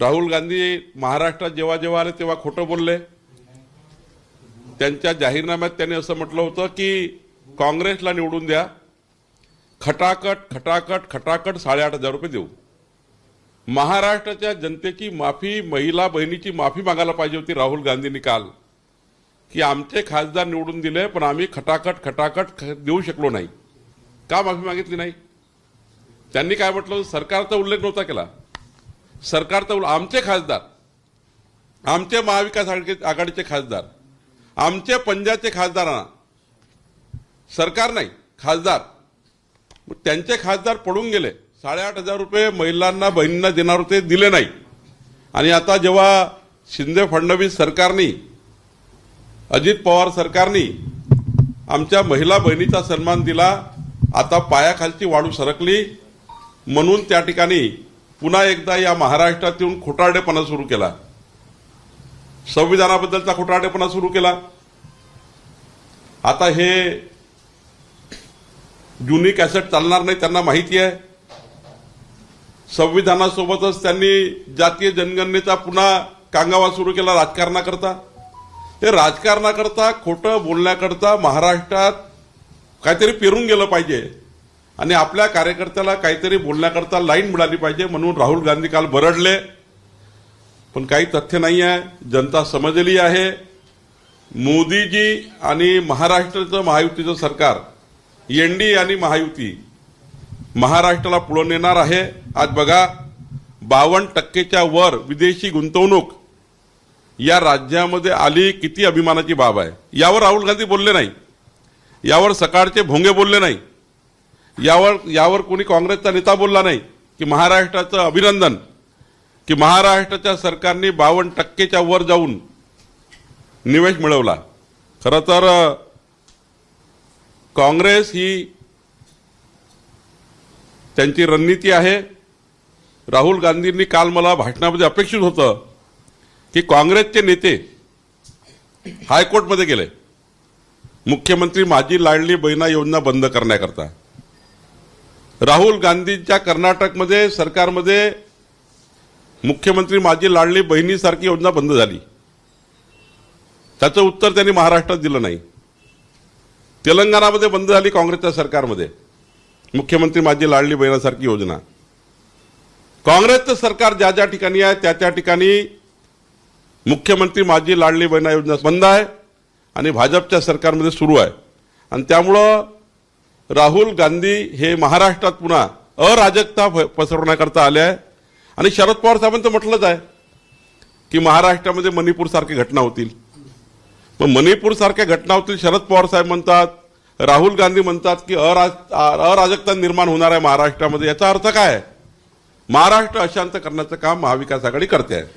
राहुल गांधी महाराष्ट्रात जेव्हा जेव्हा आले तेव्हा खोटं बोलले. त्यांच्या जाहीरनाम्यात त्यांनी असं म्हटलं होतं की काँग्रेसला निवडून द्या. खटाकट खटाकट खटाकट साडेआठ हजार रुपये देऊ. महाराष्ट्राच्या जनतेची माफी महिला बहिणीची माफी मागायला पाहिजे होती राहुल गांधींनी काल. की आमचे खासदार निवडून दिले पण आम्ही खटाकट खटाकट ख- देऊ शकलो नाही. का माफी मागितली नाही? त्यांनी काय म्हटलं? सरकारचा उल्लेख नव्हता केला. सरकार तर आमचे खासदार आमचे महाविकास आघाडीचे खासदार आमचे पंजाबचे खासदारांना सरकार नाही खासदार. त्यांचे खासदार पडून गेले. साडेआठ हजार रुपये महिलांना बहिणींना देणार होते दिले नाही. आणि आता जेव्हा शिंदे फडणवीस सरकारनी अजित पवार सरकारनी आमच्या महिला बहिणीचा सन्मान दिला आता पायाखालची वाढू सरकली म्हणून त्या ठिकाणी पुन्हा एकदा या महाराष्ट्रात येऊन खोटारडेपणा सुरू केला. संविधानाबद्दलचा खोटारडेपणा सुरू केला. आता हे जुनी कॅसेट चालणार नाही त्यांना माहिती आहे. संविधानासोबतच त्यांनी जातीय जनगणनेचा पुन्हा कांगावा सुरू केला राजकारणाकरता. ते राजकारणाकरता खोटं बोलण्याकरता महाराष्ट्रात काहीतरी पेरून गेलं पाहिजे. आणि आपल्या कार्यकर्त्याला काहीतरी बोलण्याकरता लाईन मिळाली पाहिजे म्हणून राहुल गांधी काल बरडले. पण काही तथ्य नाही आहे. जनता समजली आहे. मोदीजी आणि महाराष्ट्राचं महायुतीचं सरकार एनडी आणि महायुती महाराष्ट्राला पुढे नेणार आहे. आज बघा बावन्न टक्केच्या वर विदेशी गुंतवणूक या राज्यामध्ये आली किती अभिमानाची बाब आहे. यावर राहुल गांधी बोलले नाही. यावर सकाळचे भोंगे बोलले नाही. यावर यावर कोणी काँग्रेसचा नेता बोलला नाही की महाराष्ट्राचं अभिनंदन की महाराष्ट्राच्या सरकारने बावन्न टक्केच्या वर जाऊन निवेश मिळवला. खरं तर काँग्रेस ही त्यांची रणनीती आहे. राहुल गांधींनी काल मला भाषणामध्ये अपेक्षित होतं की काँग्रेसचे नेते हायकोर्टमध्ये गेले. मुख्यमंत्री माझी लाडली बहिणा योजना बंद करण्याकरता. राहुल गांधींच्या कर्नाटकमध्ये सरकारमध्ये मुख्यमंत्री माझी लाडली बहिणीसारखी योजना बंद झाली. त्याचं उत्तर त्यांनी महाराष्ट्रात दिलं नाही. तेलंगणामध्ये बंद झाली काँग्रेसच्या सरकारमध्ये. मुख्यमंत्री माझी लाडली बहिणासारखी योजना. काँग्रेसचं सरकार ज्या ज्या ठिकाणी आहे त्या त्या ठिकाणी मुख्यमंत्री माझी लाडली बहिणा योजना बंद आहे आणि भाजपच्या सरकारमध्ये सुरू आहे. आणि त्यामुळं राहुल गांधी हे महाराष्ट्रात पुन्हा अराजकता फ- पसरवण्याकरता आले आहे. आणि शरद पवार साहेबांचं म्हटलंच आहे की महाराष्ट्रामध्ये मणिपूरसारखी घटना होतील. मग मणिपूरसारख्या घटना होतील शरद पवार साहेब म्हणतात राहुल गांधी म्हणतात की अराज अराजकता निर्माण होणार आहे महाराष्ट्रामध्ये. याचा अर्थ काय आहे? महाराष्ट्र अशांत करण्याचं काम महाविकास आघाडी करते आहे.